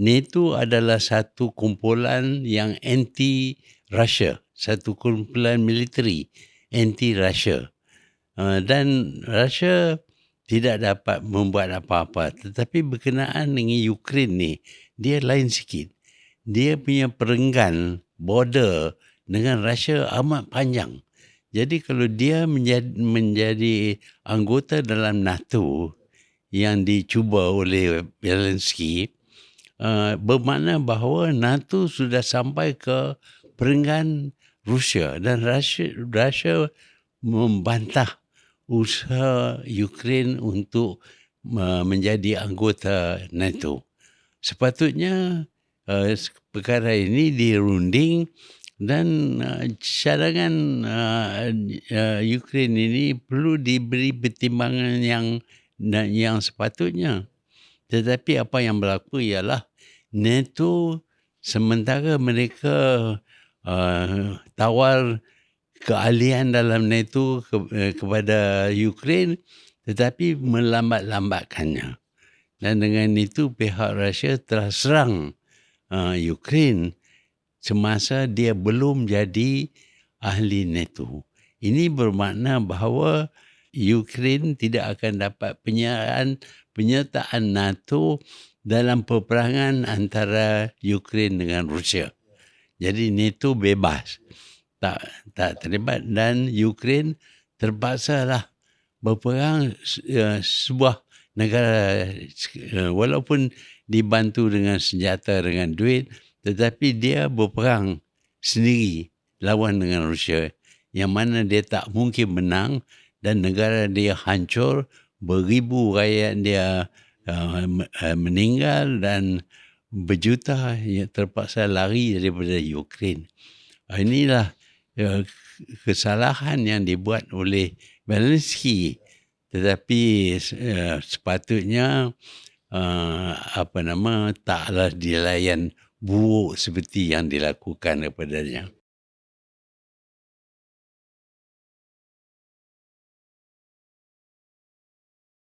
NATO adalah satu kumpulan yang anti Russia, satu kumpulan militeri anti Russia. Uh, dan Russia tidak dapat membuat apa-apa tetapi berkenaan dengan Ukraine ni dia lain sikit. Dia punya perenggan border dengan Russia amat panjang. Jadi kalau dia menjadi, menjadi anggota dalam NATO yang dicuba oleh Zelensky, uh, bermakna bahawa NATO sudah sampai ke perenggan Rusia dan Rusia, Rusia membantah usaha Ukraine untuk uh, menjadi anggota NATO. Sepatutnya uh, perkara ini dirunding dan uh, cadangan uh, uh, Ukraine ini perlu diberi pertimbangan yang yang sepatutnya. Tetapi apa yang berlaku ialah NATO sementara mereka uh, tawar keahlian dalam NATO ke, uh, kepada Ukraine tetapi melambat-lambatkannya. Dan dengan itu pihak Rusia telah serang uh, Ukraine semasa dia belum jadi ahli NATO. Ini bermakna bahawa Ukraine tidak akan dapat penyertaan penyertaan NATO dalam peperangan antara Ukraine dengan Rusia. Jadi NATO bebas tak tak terlibat dan Ukraine terpaksa lah berperang uh, sebuah negara uh, walaupun dibantu dengan senjata dengan duit tetapi dia berperang sendiri lawan dengan Rusia yang mana dia tak mungkin menang dan negara dia hancur beribu rakyat dia uh, uh meninggal dan berjuta yang terpaksa lari daripada Ukraine. Uh, inilah uh, kesalahan yang dibuat oleh Zelensky tetapi uh, sepatutnya uh, apa nama taklah dilayan buruk seperti yang dilakukan kepadanya.